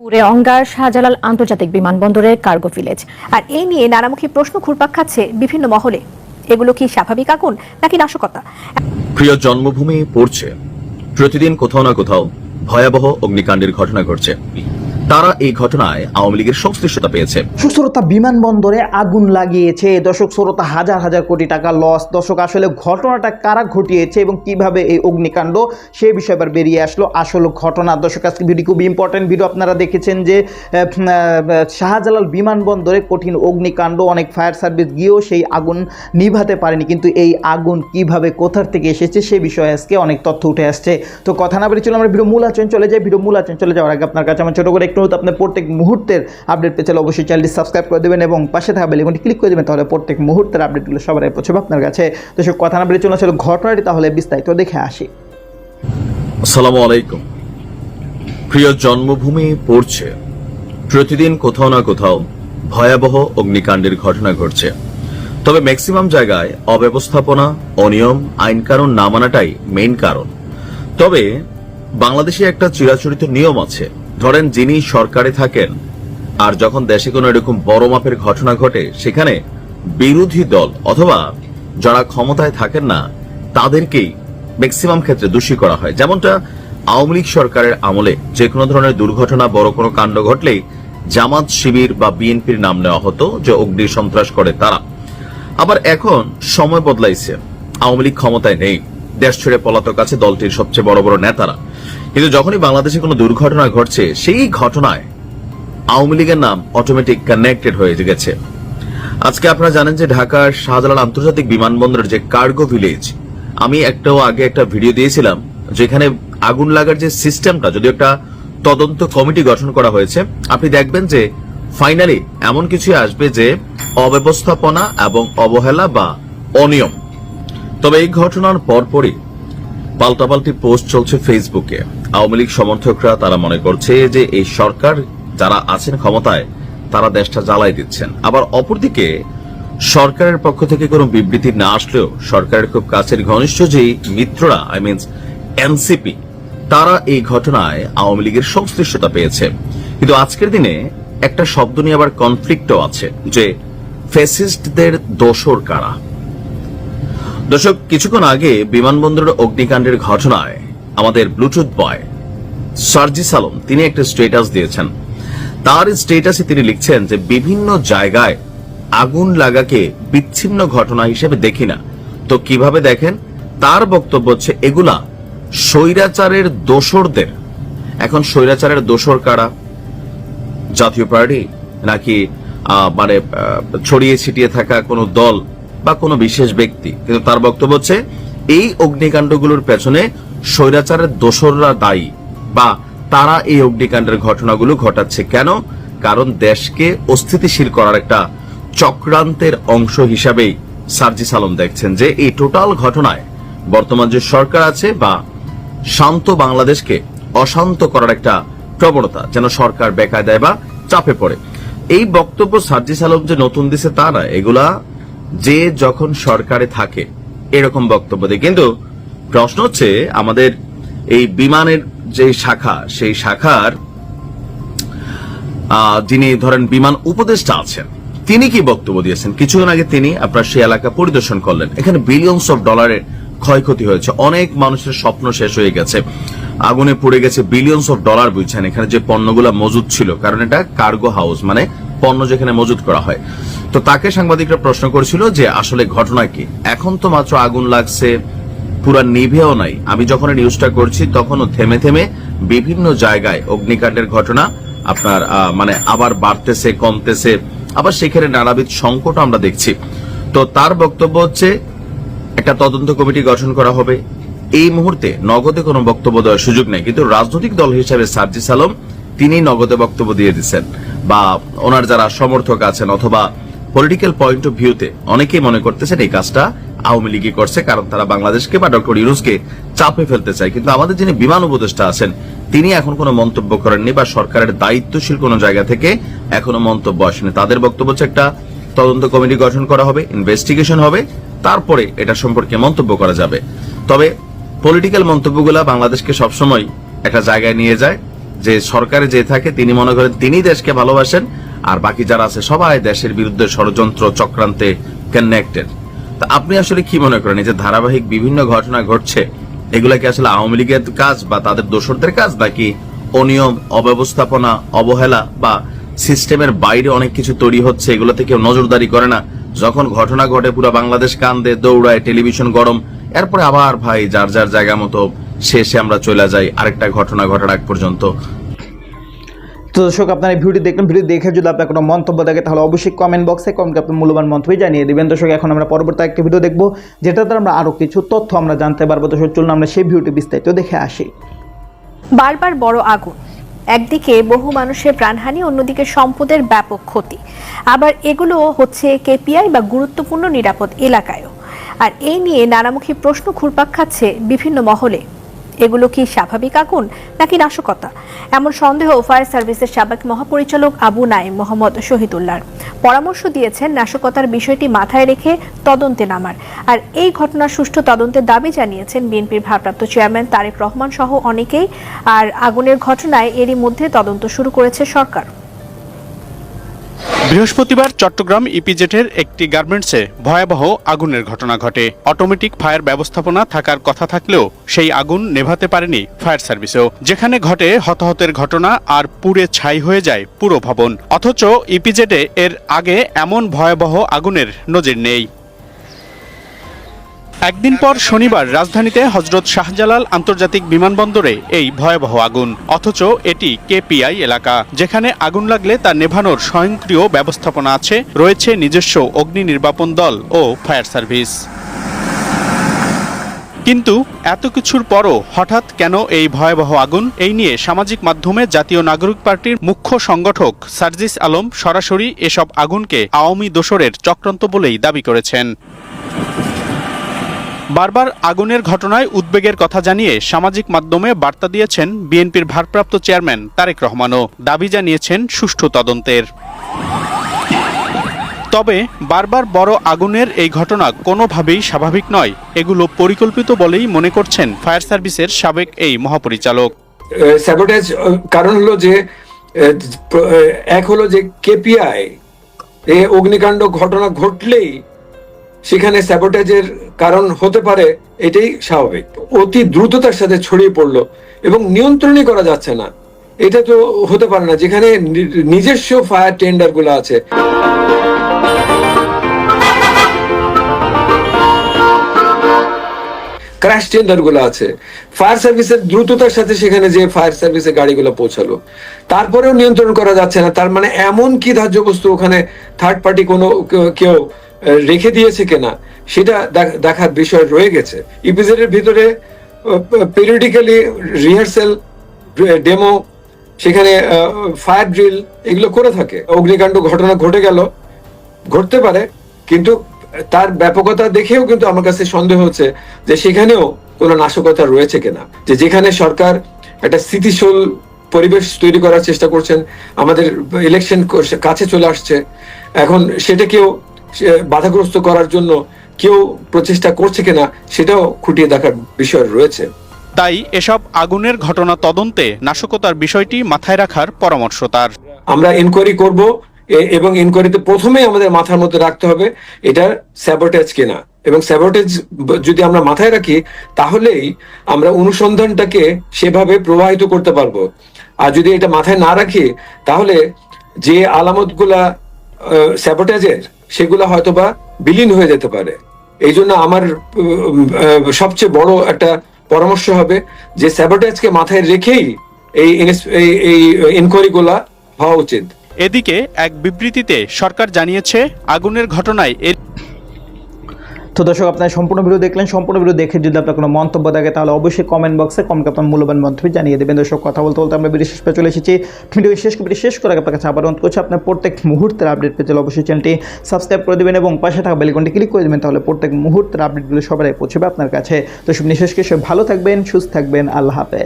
পুরে অঙ্গার শাহজালাল আন্তর্জাতিক বিমানবন্দরের কার্গো ভিলেজ। আর এই নিয়ে নানামুখী প্রশ্ন ঘুরপাক খাচ্ছে বিভিন্ন মহলে। এগুলো কি স্বাভাবিক আগুন নাকি নাশকতা? প্রিয় জন্মভূমি পড়ছে। প্রতিদিন কোথাও না কোথাও ভয়াবহ অগ্নিকাণ্ডের ঘটনা ঘটছে। তারা এই ঘটনায় আওয়ামী লীগের সংশ্লিষ্টতা পেয়েছে। দর্শক শ্রোতা, বিমানবন্দরে আগুন লাগিয়েছে। দর্শক শ্রোতা, হাজার হাজার কোটি টাকা লস দর্শক, আসলে ঘটনাটা কারা ঘটিয়েছে এবং কীভাবে এই অগ্নিকাণ্ড, সে বিষয়ে এবার বেরিয়ে আসলো আসল ঘটনা। দর্শক আজকে ভিডিও খুব ইম্পর্টেন্ট ভিডিও আপনারা দেখেছেন যে শাহজালাল বিমানবন্দরে কঠিন অগ্নিকাণ্ড, অনেক ফায়ার সার্ভিস গিয়েও সেই আগুন নিভাতে পারেনি। কিন্তু এই আগুন কীভাবে, কোথার থেকে এসেছে, সে বিষয়ে আজকে অনেক তথ্য উঠে আসছে। তো কথা না চলো আমরা ভিডিও মূল আচরণ চলে যাই। ভিডিও মূল আচরণ চলে যাওয়ার আগে আপনার কাছে আমার ছোটো করে একটু অনুরোধ, আপনার প্রত্যেক মুহূর্তের আপডেট পেয়ে চলে অবশ্যই চ্যানেলটি সাবস্ক্রাইব করে দেবেন এবং পাশে থাকা বেলিকনটি ক্লিক করে দেবেন তাহলে প্রত্যেক মুহূর্তের আপডেটগুলো সবার পৌঁছবে আপনার কাছে। তো সে কথা না বেরিয়ে চলে আসলে ঘটনাটি তাহলে বিস্তারিত দেখে আসি। আসসালামু আলাইকুম। প্রিয় জন্মভূমি পড়ছে। প্রতিদিন কোথাও না কোথাও ভয়াবহ অগ্নিকাণ্ডের ঘটনা ঘটছে। তবে ম্যাক্সিমাম জায়গায় অব্যবস্থাপনা অনিয়ম আইন কানুন না মানাটাই মেইন কারণ। তবে বাংলাদেশে একটা চিরাচরিত নিয়ম আছে ধরেন যিনি সরকারে থাকেন, আর যখন দেশে কোনো এরকম বড় মাপের ঘটনা ঘটে, সেখানে বিরোধী দল অথবা যারা ক্ষমতায় থাকেন না, তাদেরকেই ম্যাক্সিমাম ক্ষেত্রে দোষী করা হয়। যেমনটা আওয়ামী লীগ সরকারের আমলে যে কোনো ধরনের দুর্ঘটনা, বড় কোনো কাণ্ড ঘটলেই জামাত শিবির বা বিএনপির নাম নেওয়া হতো যে অগ্নি সন্ত্রাস করে তারা। আবার এখন সময় বদলাইছে। আওয়ামী লীগ ক্ষমতায় নেই। দেশ ছেড়ে পলাতক আছে দলটির সবচেয়ে বড় বড় নেতারা। কিন্তু যখনই বাংলাদেশে কোনো দুর্ঘটনা ঘটছে, সেই ঘটনায় আওয়ামী লীগের নাম অটোমেটিক কানেক্টেড হয়ে গেছে। আজকে আপনারা জানেন যে ঢাকার শাহজালাল আন্তর্জাতিক বিমানবন্দরের যে কার্গো ভিলেজ আমি একটাও আগে একটা ভিডিও দিয়েছিলাম, যেখানে আগুন লাগার যে সিস্টেমটা যদি একটা তদন্ত কমিটি গঠন করা হয়েছে, আপনি দেখবেন যে ফাইনালি এমন কিছু আসবে যে অব্যবস্থাপনা এবং অবহেলা বা অনিয়ম। তবে এই ঘটনার পরপরই পাল্টাপাল্টি পোস্ট চলছে ফেসবুকে আওয়ামী লীগ সমর্থকরা তারা মনে করছে যে এই সরকার যারা আছেন ক্ষমতায়, তারা দেশটা জ্বালাই দিচ্ছেন। আবার অপরদিকে, সরকারের পক্ষ থেকে কোনো বিবৃতি না আসলেও সরকারের খুব কাছের ঘনিষ্ঠ যে মিত্ররা আই মিনস এনসিপি তারা এই ঘটনায় আওয়ামী লীগের সংশ্লিষ্টতা পেয়েছে। কিন্তু আজকের দিনে একটা শব্দ নিয়ে আবার কনফ্লিক্টও আছে যে ফেসিস্টদের দোষর কারা? দর্শক, কিছুক্ষণ আগে বিমানবন্দরের অগ্নিকাণ্ডের ঘটনায় আমাদের ব্লুটুথ বয় সার্জি সালম, তিনি একটা স্টেটাস দিয়েছেন। তার স্টেটাসে তিনি লিখছেন যে, বিভিন্ন জায়গায় আগুন লাগাকে বিচ্ছিন্ন ঘটনা হিসেবে দেখি না। তো কীভাবে দেখেন? তার বক্তব্য হচ্ছে, এগুলা স্বৈরাচারের দোসরদের। এখন স্বৈরাচারের দোসর কারা? জাতীয় পার্টি? নাকি মানে ছড়িয়ে ছিটিয়ে থাকা কোনো দল বা কোনো বিশেষ ব্যক্তি? কিন্তু তার বক্তব্য হচ্ছে এই অগ্নিকাণ্ডগুলোর পেছনে স্বৈরাচারের দোসররা দায়ী। বা তারা এই অগ্নিকাণ্ডের ঘটনাগুলো ঘটাচ্ছে কেন? কারণ দেশকে অস্থিতিশীল করার একটা চক্রান্তের অংশ হিসাবেই সার্জি সালম দেখছেন যে এই টোটাল ঘটনায় বর্তমান যে সরকার আছে বা শান্ত বাংলাদেশকে অশান্ত করার একটা প্রবণতা যেন সরকার বেকায়দায় বা চাপে পড়ে। এই বক্তব্য সার্জি সালম যে নতুন দিছে তা না এগুলা যে যখন সরকারে থাকে এরকম বক্তব্য দেয়। কিন্তু প্রশ্ন হচ্ছে, আমাদের এই বিমানের যে শাখা, সেই শাখার যিনি ধরেন বিমান উপদেষ্টা আছেন, তিনি কি বক্তব্য দিয়েছেন? কিছুক্ষণ আগে তিনি আপনার সেই এলাকা পরিদর্শন করলেন। এখানে বিলিয়নস অফ ডলারের ক্ষয়ক্ষতি হয়েছে। অনেক মানুষের স্বপ্ন শেষ হয়ে গেছে। আগুনে পড়ে গেছে বিলিয়নস অফ ডলার বুঝছেন। এখানে যে পণ্যগুলা মজুদ ছিল, কারণ এটা কার্গো হাউস মানে পণ্য যেখানে মজুদ করা হয়। তো তাকে সাংবাদিকরা প্রশ্ন করেছিল যে আসলে ঘটনা কি? এখন তো মাত্র আগুন লাগছে, পুরা নিভেও নাই। আমি যখন নিউজটা করছি, তখনও থেমে থেমে বিভিন্ন জায়গায় অগ্নিকাণ্ডের ঘটনা আপনার মানে আবার বাড়তেছে, কমতেছে। আবার সেখানে নানাবিধ সংকট আমরা দেখছি। তো তার বক্তব্য হচ্ছে, একটা তদন্ত কমিটি গঠন করা হবে। এই মুহূর্তে নগদে কোনো বক্তব্য দেওয়ার সুযোগ নেই। কিন্তু রাজনৈতিক দল হিসেবে সার্জি সালম তিনি নগদে বক্তব্য দিয়ে দিচ্ছেন। বা ওনার যারা সমর্থক আছেন অথবা পলিটিক্যাল পয়েন্ট অফ ভিউতে অনেকেই মনে করতেছেন এই কাজটা আওয়ামী লীগই করছে, কারণ তারা বাংলাদেশকে বা ডক্টর ইউনুসকে চাপে ফেলতে চায়। কিন্তু আমাদের যিনি বিমান উপদেষ্টা আছেন, তিনি এখন কোনো মন্তব্য করেননি বা সরকারের দায়িত্বশীল কোনো জায়গা থেকে এখনও মন্তব্য আসেনি। তাদের বক্তব্য হচ্ছে একটা তদন্ত কমিটি গঠন করা হবে ইনভেস্টিগেশন হবে, তারপরে এটা সম্পর্কে মন্তব্য করা যাবে। তবে পলিটিক্যাল মন্তব্যগুলা বাংলাদেশকে সবসময় একটা জায়গায় নিয়ে যায়, যে সরকারে যে থাকে, তিনি মনে করেন তিনি দেশকে ভালোবাসেন আর বাকি যারা আছে, সবাই দেশের বিরুদ্ধে ষড়যন্ত্র চক্রান্তে কানেক্টেড তা আপনি আসলে কি মনে করেন? যে ধারাবাহিক বিভিন্ন ঘটনা ঘটছে, এগুলা কি আসলে আওয়ামী লীগের কাজ বা তাদের দোসরদের কাজ, নাকি অনিয়ম, অব্যবস্থাপনা, অবহেলা বা সিস্টেমের বাইরে অনেক কিছু তৈরি হচ্ছে, এগুলোতে কেউ নজরদারি করে না? যখন ঘটনা ঘটে, পুরো বাংলাদেশ কান্দে, দৌড়ায়, টেলিভিশন গরম, এরপরে আবার ভাই যার যার জায়গা মতো শেষে আমরা চলে যাই, আরেকটা ঘটনা ঘটার আগ পর্যন্ত। তো দর্শক, আপনার এই ভিডিও দেখলেন। ভিডিও দেখে যদি আপনার কোনো মন্তব্য থাকে, তাহলে অবশ্যই কমেন্ট বক্সে কমেন্ট আপনার মূল্যবান মন্তব্য জানিয়ে দেবেন। দর্শক, এখন আমরা পরবর্তী একটা ভিডিও দেখব যেটাতে আমরা আরও কিছু তথ্য আমরা জানতে পারব। দর্শক, চলুন আমরা সেই ভিডিওটি বিস্তারিত দেখে আসি। বারবার বড় আগুন, একদিকে বহু মানুষের প্রাণহানি, অন্যদিকে সম্পদের ব্যাপক ক্ষতি। আবার এগুলো হচ্ছে কেপিআই বা গুরুত্বপূর্ণ নিরাপদ এলাকায়ও। আর এই নিয়ে নানামুখী প্রশ্ন ঘুরপাক খাচ্ছে বিভিন্ন মহলে। এগুলো কি স্বাভাবিক আগুন নাকি নাশকতা? এমন সন্দেহ ফায়ার সার্ভিসের সাবেক মহাপরিচালক আবু নাইম মোহাম্মদ শহীদুল্লাহর। পরামর্শ দিয়েছেন নাশকতার বিষয়টি মাথায় রেখে তদন্তে নামার। আর এই ঘটনার সুষ্ঠু তদন্তের দাবি জানিয়েছেন বিএনপির ভারপ্রাপ্ত চেয়ারম্যান তারেক রহমান সহ অনেকেই। আর আগুনের ঘটনায় এরই মধ্যে তদন্ত শুরু করেছে সরকার। বৃহস্পতিবার চট্টগ্রাম ইপিজেটের একটি গার্মেন্টসে ভয়াবহ আগুনের ঘটনা ঘটে। অটোমেটিক ফায়ার ব্যবস্থাপনা থাকার কথা থাকলেও সেই আগুন নেভাতে পারেনি ফায়ার সার্ভিসেও। যেখানে ঘটে হতাহতের ঘটনা আর পুরে ছাই হয়ে যায় পুরো ভবন। অথচ ইপিজেটে এর আগে এমন ভয়াবহ আগুনের নজির নেই। একদিন পর শনিবার রাজধানীতে হজরত শাহজালাল আন্তর্জাতিক বিমানবন্দরে এই ভয়াবহ আগুন। অথচ এটি কেপিআই এলাকা, যেখানে আগুন লাগলে তা নেভানোর স্বয়ংক্রিয় ব্যবস্থাপনা আছে, রয়েছে নিজস্ব অগ্নি নির্বাপন দল ও ফায়ার সার্ভিস। কিন্তু এত কিছুর পরও হঠাৎ কেন এই ভয়াবহ আগুন? এই নিয়ে সামাজিক মাধ্যমে জাতীয় নাগরিক পার্টির মুখ্য সংগঠক সার্জিস আলম সরাসরি এসব আগুনকে আওয়ামী দোসরের চক্রান্ত বলেই দাবি করেছেন। বারবার আগুনের ঘটনায় উদ্বেগের কথা জানিয়ে সামাজিক মাধ্যমে বার্তা দিয়েছেন বিএনপির ভারপ্রাপ্ত চেয়ারম্যান তারেক রহমানও। দাবি জানিয়েছেন সুষ্ঠু তদন্তের। তবে বারবার বড় আগুনের এই ঘটনা কোনোভাবেই স্বাভাবিক নয়, এগুলো পরিকল্পিত বলেই মনে করছেন ফায়ার সার্ভিসের সাবেক এই মহাপরিচালক। কারণ হলো যে এক হলো যে কেপিআই এ, অগ্নিকাণ্ড ঘটনা ঘটলেই সেখানে স্যাবোটেজের কারণ হতে পারে, এটাই স্বাভাবিক। অতি দ্রুততার সাথে ছড়িয়ে পড়ল এবং নিয়ন্ত্রণই করা যাচ্ছে না। এটা তো হতে পারে না, যেখানে নিজস্ব ফায়ার টেন্ডারগুলো আছে। ক্র্যাশ টেন্ডারগুলো আছে। ফায়ার সার্ভিসের দ্রুততার সাথে সেখানে যে ফায়ার সার্ভিসের গাড়িগুলো পৌঁছালো। তারপরেও নিয়ন্ত্রণ করা যাচ্ছে না, তার মানে এমন কি ধার্য বস্তু ওখানে থার্ড পার্টি কোনো কেউ- রেখে দিয়েছে কিনা, সেটা দেখ- দেখার বিষয় রয়ে গেছে। ইপিজেড এর ভিতরে পেরিয়ডিক্যালি রিহার্সেল ডেমো সেখানে ফায়ার ড্রিল এগুলো করে থাকে। অগ্নিকাণ্ড ঘটনা ঘটে গেল, ঘটতে পারে, কিন্তু তার ব্যাপকতা দেখেও কিন্তু আমার কাছে সন্দেহ হচ্ছে যে সেখানেও কোনো নাশকতা রয়েছে কিনা। যে যেখানে সরকার একটা স্থিতিশীল পরিবেশ তৈরি করার চেষ্টা করছেন, আমাদের ইলেকশন কাছে চলে আসছে, এখন সেটাকেও বাধাগ্রস্ত করার জন্য কেউ প্রচেষ্টা করছে কিনা সেটাও খুঁটিয়ে দেখার বিষয় রয়েছে। তাই এসব আগুনের ঘটনা তদন্তে নাশকতার বিষয়টি মাথায় রাখার পরামর্শ তার। আমরা ইনকোয়ারি করব এবং ইনকোয়ারিতে প্রথমেই আমাদের মাথার মধ্যে রাখতে হবে এটা স্যাবোটেজ কিনা। এবং স্যাবোটেজ যদি আমরা মাথায় রাখি তাহলেই আমরা অনুসন্ধানটাকে সেভাবে প্রবাহিত করতে পারব। আর যদি এটা মাথায় না রাখি তাহলে যে আলামতগুলা স্যাবোটেজের সেগুলো হয়তো বা বিলীন হয়ে যেতে পারে। এই জন্য আমার সবচেয়ে বড় একটা পরামর্শ হবে যে স্যাবোটাজকে মাথায় রেখেই এই এই এই ইনকোয়ারি গুলা হওয়া উচিত। এদিকে এক বিবৃতিতে সরকার জানিয়েছে, আগুনের ঘটনায় এর তো দর্শক, আপনার সম্পূর্ণ ভিডিও দেখলেন, সম্পূর্ণ ভিডিও দেখে যদি আপনার কোনো মন্তব্য থাকে, তাহলে অবশ্যই কমেন্ট বক্সে কমেন্ট আপনার মূল্যবান মন্তব্য জানিয়ে দেবেন। দর্শক, কথা বলতে বলতে আমরা ভিডিও শেষ পেয়ে চলে এসেছি। ভিডিও শেষ করে শেষ করে আপনার কাছে আবার অনুরোধ করছি, আপনার প্রত্যেক মুহূর্তের আপডেট পেতে অবশ্যই চ্যানেলটি সাবস্ক্রাইব করে দেবেন এবং পাশে থাকা বেলিকনটি ক্লিক করে দেবেন, তাহলে প্রত্যেক মুহূর্তের আপডেটগুলো সবাই পৌঁছবে আপনার কাছে। দর্শক নিঃশেষ সব ভালো থাকবেন, সুস্থ থাকবেন, আল্লাহ হাফেজ।